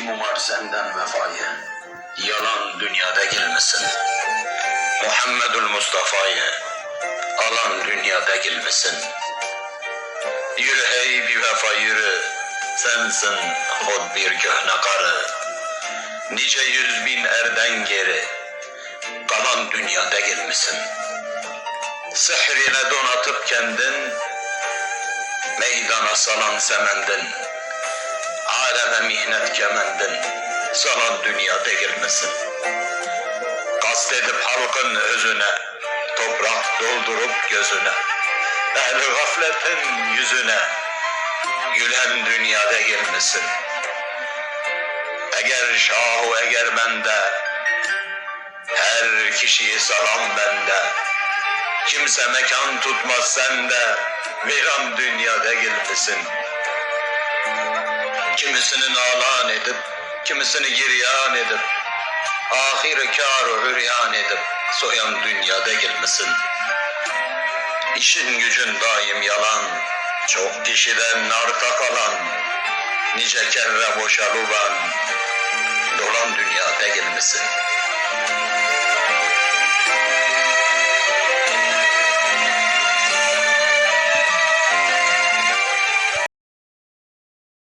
Kim umar senden vefayı? Yalan dünyada gelmesin. Muhammedül Mustafa'yı alan dünyada gelmesin. Yürü ey bir vefa yürü, sensin hod bir köhne karı. Nice yüz bin erden geri, kalan dünyada gelmesin. Sehrine donatıp kendin, meydana salan semendin. Aleme mihnet kemendin, salan dünyada gelmesin. Kast edip halkın özüne, toprak doldurup gözüne, ehli gafletin yüzüne, gülen dünyada gelmesin. Eğer şahu eğer bende, her kişiyi salam bende, kimse mekan tutmaz sende, viran dünyada gelmesin. Kimisini nalan edip, kimisini giryan edip, ahir kâr hüryan edip, soyan dünyada gelmesin. İşin gücün daim yalan, çok kişiden arta kalan, nice kere boşalıvan, dolan dünyada gelmesin.